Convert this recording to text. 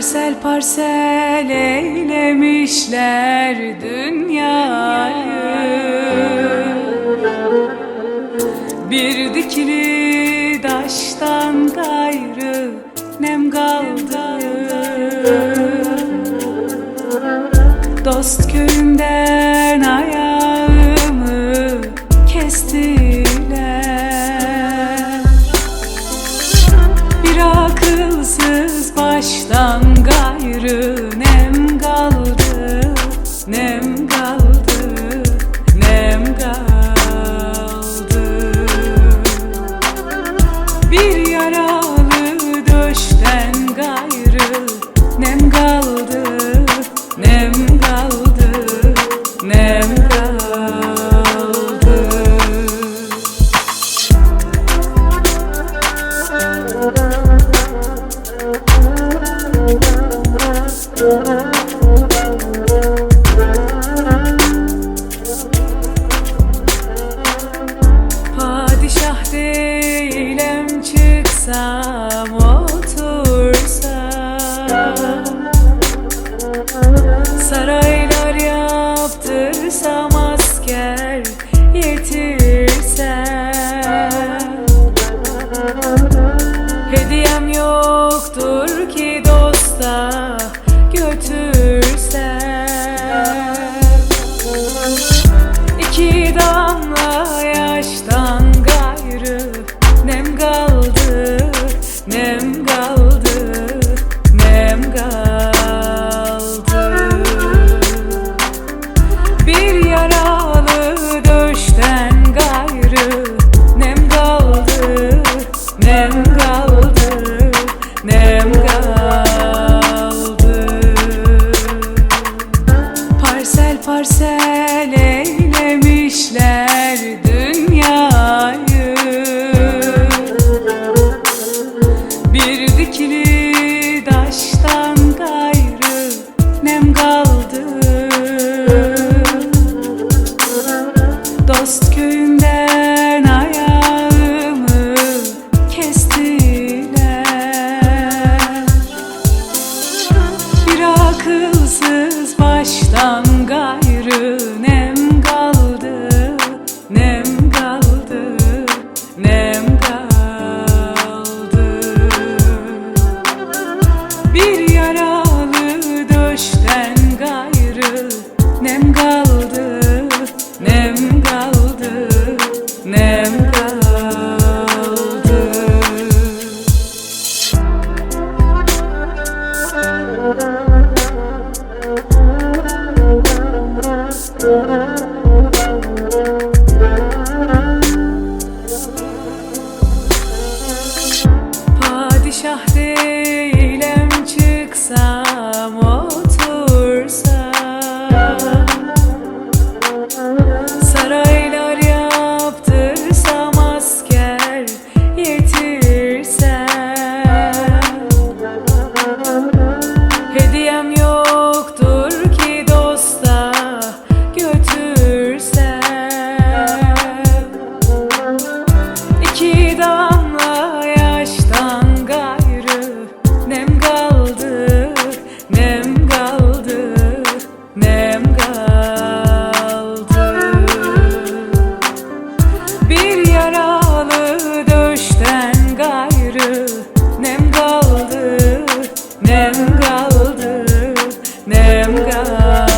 Parsel parsel eylemişler dünyayı. Bir dikili daştan kal ömrüm Padişah değilim çıksam otursam. parsel eylemişler. love.